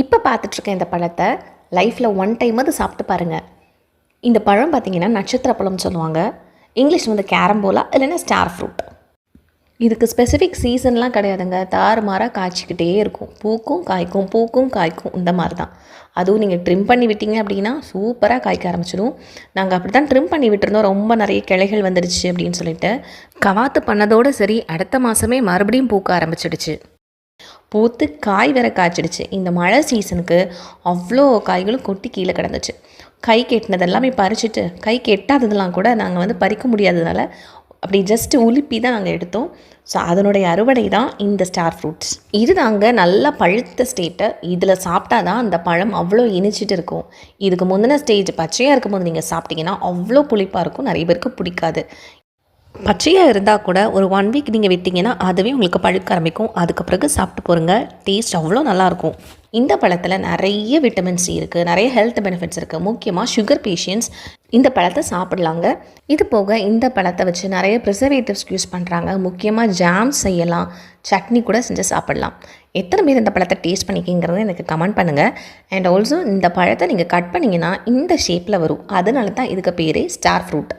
இப்போ பார்த்துட்ருக்க இந்த பழத்தை லைஃப்பில் ஒன் டைம் அது சாப்பிட்டு பாருங்கள் இந்த பழம் பார்த்தீங்கன்னா நட்சத்திர பழம்னு சொல்லுவாங்க. இங்கிலீஷ் வந்து கேரம்போலா இல்லைன்னா ஸ்டார் ஃப்ரூட் இதுக்கு ஸ்பெசிஃபிக் சீசன்லாம் கிடையாதுங்க. தாறுமாறாக காய்ச்சிக்கிட்டே இருக்கும். பூக்கும் காய்க்கும் பூக்கும் காய்க்கும் இந்த மாதிரி தான் அதுவும் நீங்கள் ட்ரிம் பண்ணி விட்டீங்க அப்படின்னா சூப்பராக காய்க்க ஆரம்பிச்சிடும். நாங்கள் அப்படி தான் ட்ரிம் பண்ணி விட்டுருந்தோம். ரொம்ப நிறைய கிளைகள் வந்துடுச்சு அப்படின்னு சொல்லிட்டு. கவாத்து பண்ணதோடு சரி அடுத்த மாதமே மறுபடியும் பூக்க ஆரம்பிச்சிடுச்சு. பூத்து காய் வேற காய்ச்சிடுச்சு. இந்த மழை சீசனுக்கு அவ்வளோ காய்களும் கொட்டி கீழே கிடந்துச்சு. கை கெட்டினதெல்லாமே பறிச்சுட்டு கை கெட்டாததெல்லாம் கூட நாங்கள் வந்து பறிக்க முடியாததால் அப்படி ஜஸ்ட் உலுப்பி தான் நாங்கள் எடுத்தோம். ஸோ அதனுடைய அறுவடை தான் இந்த ஸ்டார் ஃப்ரூட்ஸ் இது தாங்க நல்லா பழுத்த ஸ்டேட்டை இதில் சாப்பிட்டா தான் அந்த பழம் அவ்வளோ இனிச்சிட்டு இருக்கும். இதுக்கு முந்தின ஸ்டேஜ் பச்சையாக இருக்கும்போது நீங்கள் சாப்பிட்டீங்கன்னா அவ்வளோ புளிப்பாக இருக்கும். நிறைய பேருக்கு பிடிக்காது. பச்சையாக இருந்தால் கூட ஒரு ஒன் வீக் நீங்கள் விட்டிங்கன்னா அதுவே உங்களுக்கு பழுக்க ஆரம்பிக்கும். அதுக்கு பிறகு சாப்பிட்டு போருங்க. டேஸ்ட் அவ்வளோ நல்லாயிருக்கும். இந்த பழத்தில் நிறைய விட்டமின் சி இருக்குது நிறைய ஹெல்த் பெனிஃபிட்ஸ் இருக்குது முக்கியமாக சுகர் பேஷண்ட்ஸ் இந்த பழத்தை சாப்பிட்லாங்க. இது போக இந்த பழத்தை வச்சு நிறைய ப்ரிசர்வேட்டிவ்ஸ் யூஸ் பண்ணுறாங்க முக்கியமாக ஜாம் செய்யலாம். சட்னி கூட செஞ்சு சாப்பிட்லாம். எத்தனை பேர் இந்த பழத்தை டேஸ்ட் பண்ணிக்கிங்கிறத எனக்கு கமெண்ட் பண்ணுங்கள் அண்ட் ஆல்சோ இந்த பழத்தை நீங்கள் கட் பண்ணிங்கன்னா இந்த ஷேப்பில் வரும். அதனால தான் இதுக்கு பேரே ஸ்டார் ஃப்ரூட்